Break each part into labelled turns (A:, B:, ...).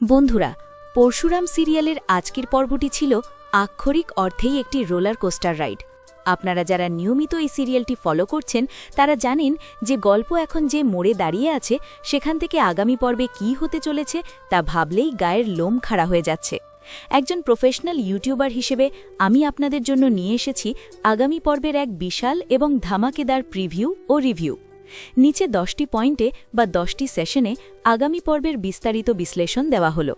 A: বন্ধুরা, পরশুরাম সিরিয়ালের আজকের পর্বটি ছিল আক্ষরিক অর্থেই একটি রোলার কোস্টার রাইড। আপনারা যারা নিয়মিত এই সিরিয়ালটি ফলো করছেন, তারা জানেন যে গল্প এখন যে মোড়ে দাঁড়িয়ে আছে, সেখান থেকে আগামী পর্বে কি হতে চলেছে তা ভাবলেই গায়ের লোম খাড়া হয়ে যাচ্ছে। একজন প্রফেশনাল ইউটিউবার হিসেবে আমি আপনাদের জন্য নিয়ে এসেছি আগামী পর্বের এক বিশাল এবং ধামাকেদার প্রিভিউ ও রিভিউ। নিচে দশটি পয়েন্টে বা দশটি সেশনে আগামী পর্বের বিস্তারিত বিশ্লেষণ দেওয়া হল।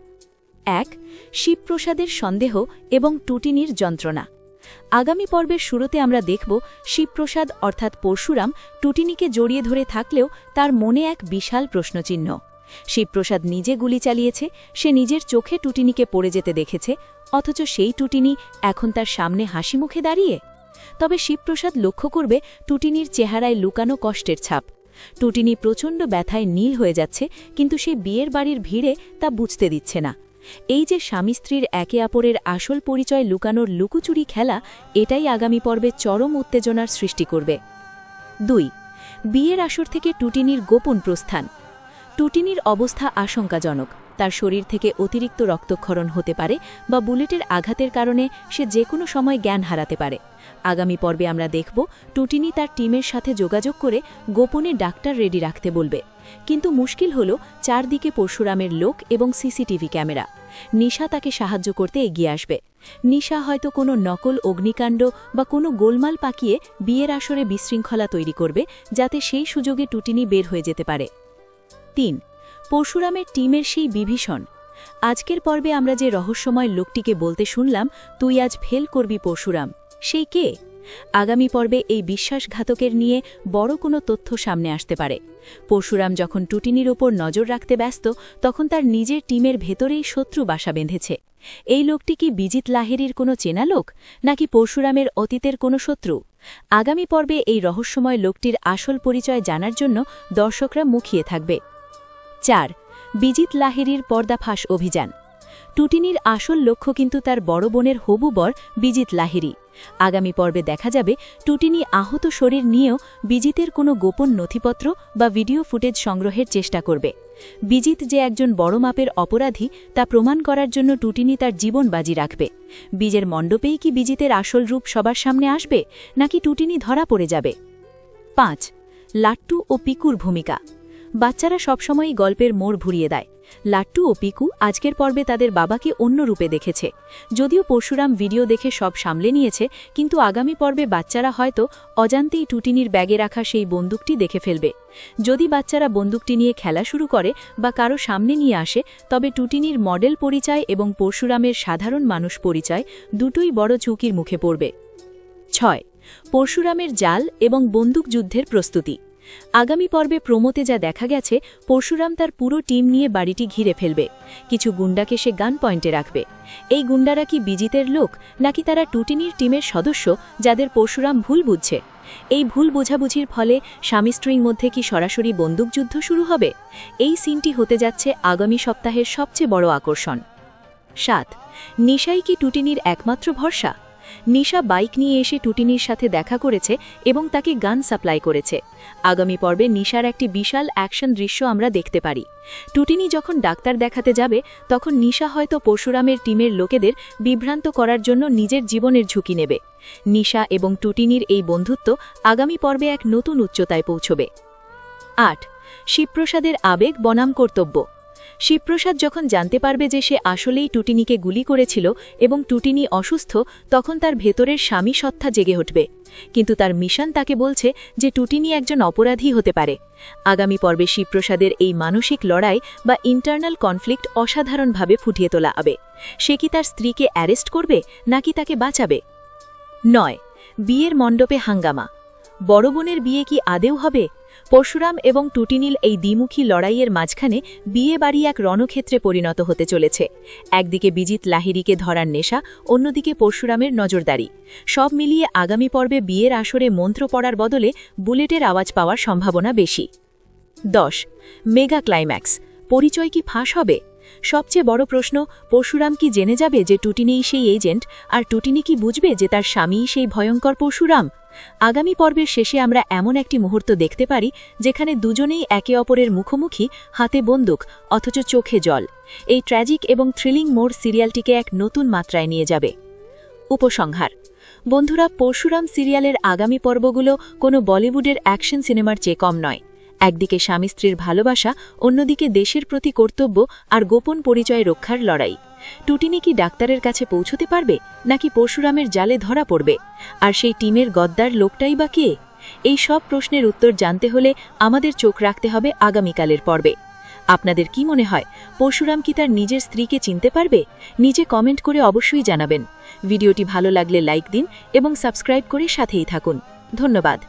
A: এক, শিবপ্রসাদের সন্দেহ এবং টুটিনির যন্ত্রণা। আগামী পর্বের শুরুতে আমরা দেখব শিবপ্রসাদ অর্থাৎ পরশুরাম টুটিনিকে জড়িয়ে ধরে থাকলেও তার মনে এক বিশাল প্রশ্নচিহ্ন। শিবপ্রসাদ নিজে গুলি চালিয়েছে, সে নিজের চোখে টুটিনিকে পড়ে যেতে দেখেছে, অথচ সেই টুটিনি এখন তার সামনে হাসি মুখে দাঁড়িয়ে? তবে শিবপ্রসাদ লক্ষ্য করবে টুটিনির চেহারায় লুকানো কষ্টের ছাপ। টুটিনি প্রচণ্ড ব্যথায় নীল হয়ে যাচ্ছে, কিন্তু সে বিয়ের বাড়ির ভিড়ে তা বুঝতে দিচ্ছে না। এই যে স্বামী স্ত্রীর একে অপরের আসল পরিচয় লুকানোর লুকুচুরি খেলা, এটাই আগামী পর্বে চরম উত্তেজনার সৃষ্টি করবে। দুই, বিয়ের আসর থেকে টুটিনির গোপন প্রস্থান। টুটিনির অবস্থা আশঙ্কাজনক। তার শরীর থেকে অতিরিক্ত রক্তক্ষরণ হতে পারে বা বুলেটের আঘাতের কারণে সে যে কোনো সময় জ্ঞান হারাতে পারে। আগামী পর্বে আমরা দেখব টুটিনি তার টিমের সাথে যোগাযোগ করে গোপনে ডাক্তার রেডি রাখতে বলবে। কিন্তু মুশকিল হল চারদিকে পরশুরামের লোক এবং সিসিটিভি ক্যামেরা। নিশা তাকে সাহায্য করতে এগিয়ে আসবে। নিশা হয়তো কোনো নকল অগ্নিকাণ্ড বা কোনো গোলমাল পাকিয়ে বিয়ের আসরে বিশৃঙ্খলা তৈরি করবে, যাতে সেই সুযোগে টুটিনি বের হয়ে যেতে পারে। তিন পরশুরামের টিমের সেই বিভীষণ। আজকের পর্বে আমরা যে রহস্যময় লোকটিকে বলতে শুনলাম, তুই আজ ফেল করবি পরশুরাম। সেই কে? আগামী পর্বে এই বিশ্বাসঘাতকের নিয়ে বড় কোনো তথ্য সামনে আসতে পারে। পরশুরাম যখন টুটিনির ওপর নজর রাখতে ব্যস্ত, তখন তার নিজের টিমের ভেতরেই শত্রু বাসা বেঁধেছে। এই লোকটি কি বিজিত লাহেরির কোনো চেনা লোক, নাকি পরশুরামের অতীতের কোনো শত্রু? আগামী পর্বে এই রহস্যময় লোকটির আসল পরিচয় জানার জন্য দর্শকরা মুখিয়ে থাকবে। চার, বিজিত লাহেরির পর্দাফাঁস অভিযান। টুটিনির আসল লক্ষ্য কিন্তু তার বড় বোনের হবু বর বিজিত লাহেরি আগামী পর্বে দেখা যাবে টুটিনি আহত শরীর নিয়েও বিজিতের কোনো গোপন নথিপত্র বা ভিডিও ফুটেজ সংগ্রহের চেষ্টা করবে। বিজিত যে একজন বড় মাপের অপরাধী, তা প্রমাণ করার জন্য টুটিনি তার জীবন বাজি রাখবে। বীজের মণ্ডপেই কি বিজিতের আসল রূপ সবার সামনে আসবে, নাকি টুটিনি ধরা পড়ে যাবে? পাঁচ, লাট্টু ও পিকুর ভূমিকা। বাচ্চারা সবসময়ই গল্পের মোড় ভুরিয়ে দেয়। লাট্টু ও পিকু আজকের পর্বে তাদের বাবাকে অন্য রূপে দেখেছে। যদিও পরশুরাম ভিডিও দেখে সব সামলে নিয়েছে, কিন্তু আগামী পর্বে বাচ্চারা হয়তো অজান্তেই টুটিনির ব্যাগে রাখা সেই বন্দুকটি দেখে ফেলবে। যদি বাচ্চারা বন্দুকটি নিয়ে খেলা শুরু করে বা কারও সামনে নিয়ে আসে, তবে টুটিনির মডেল পরিচয় এবং পরশুরামের সাধারণ মানুষ পরিচয় দুটোই বড় ঝুঁকির মুখে পড়বে। ছয়, পরশুরামের জাল এবং বন্দুক যুদ্ধের প্রস্তুতি। আগামী পর্বে প্রমোতে যা দেখা গেছে, পরশুরাম তার পুরো টিম নিয়ে বাড়িটি ঘিরে ফেলবে। কিছু গুন্ডাকে সে গান পয়েন্টে রাখবে। এই গুন্ডারা কি বিজিতের লোক, নাকি তারা টুটিনির টিমের সদস্য, যাদের পরশুরাম ভুল বুঝছে? এই ভুল বোঝাবুঝির ফলে স্বামী স্ত্রীর মধ্যে কি সরাসরি বন্দুকযুদ্ধ শুরু হবে? এই সিনটি হতে যাচ্ছে আগামী সপ্তাহের সবচেয়ে বড় আকর্ষণ। সাত, নিশাই কি টুটিনির একমাত্র ভরসা? নিশা বাইক নিয়ে এসে টুটিনির সাথে দেখা করেছে এবং তাকে গান সাপ্লাই করেছে। আগামী পর্বে নিশার একটি বিশাল অ্যাকশন দৃশ্য আমরা দেখতে পারি। টুটিনি যখন ডাক্তার দেখাতে যাবে, তখন নিশা হয়তো পরশুরামের টিমের লোকেদের বিভ্রান্ত করার জন্য নিজের জীবনের ঝুঁকি নেবে। নিশা এবং টুটিনির এই বন্ধুত্ব আগামী পর্বে এক নতুন উচ্চতায় পৌঁছবে। আট, শিবপ্রসাদের আবেগ বনাম কর্তব্য। শিবপ্রসাদ যখন জানতে পারবে যে সে আসলেই টুটিনিকে গুলি করেছিল এবং টুটিনি অসুস্থ, তখন তার ভেতরের স্বামী সত্তা জেগে উঠবে। কিন্তু তার মিশন তাকে বলছে যে টুটিনি একজন অপরাধী হতে পারে। আগামী পর্বে শিবপ্রসাদের এই মানসিক লড়াই বা ইন্টারনাল কনফ্লিক্ট অসাধারণভাবে ফুটিয়ে তোলা হবে। সে কি তার স্ত্রীকে অ্যারেস্ট করবে, নাকি তাকে বাঁচাবে? নয়। বিয়ের মণ্ডপে হাঙ্গামা। বড় বোনের বিয়ে কি আদেও হবে? পরশুরাম এবং টুটিনিল এই দ্বিমুখী লড়াইয়ের মাঝখানে বিয়ে বাড়ি এক রণক্ষেত্রে পরিণত হতে চলেছে। একদিকে বিজিত লাহিরিকে ধরার নেশা, অন্যদিকে পরশুরামের নজরদারি। সব মিলিয়ে আগামী পর্বে বিয়ের আসরে মন্ত্র পড়ার বদলে বুলেটের আওয়াজ পাওয়ার সম্ভাবনা বেশি। দশ, মেগা ক্লাইম্যাক্স। পরিচয় কি ফাঁস হবে? সবচেয়ে বড় প্রশ্ন, পরশুরাম কি জেনে যাবে যে টুটিনিই সেই এজেন্ট? আর টুটিনি কি বুঝবে যে তার স্বামীই সেই ভয়ঙ্কর পরশুরাম? আগামী পর্বের শেষে আমরা এমন একটি মুহূর্ত দেখতে পারি, যেখানে দুজনেই একে অপরের মুখোমুখি, হাতে বন্দুক, অথচ চোখে জল। এই ট্র্যাজিক এবং থ্রিলিং মোড় সিরিয়ালটিকে এক নতুন মাত্রায় নিয়ে যাবে। উপসংহার। বন্ধুরা, পরশুরাম সিরিয়ালের আগামী পর্বগুলো কোনো বলিউডের অ্যাকশন সিনেমার চেয়ে কম নয়। একদিকে স্বামী স্ত্রীর ভালোবাসা, অন্যদিকে দেশের প্রতি কর্তব্য আর গোপন পরিচয় রক্ষার লড়াই। টুটিনি কি ডাক্তারের কাছে পৌঁছতে পারবে, নাকি পরশুরামের জালে ধরা পড়বে? আর সেই টিমের গদ্দার লোকটাই বা কে? এই সব প্রশ্নের উত্তর জানতে হলে আমাদের চোখ রাখতে হবে আগামীকালের পর্বে। আপনাদের কি মনে হয়, পরশুরাম কি তার নিজের স্ত্রীকে চিনতে পারবে? নিজে কমেন্ট করে অবশ্যই জানাবেন। ভিডিওটি ভালো লাগলে লাইক দিন এবং সাবস্ক্রাইব করে সাথেই থাকুন। ধন্যবাদ।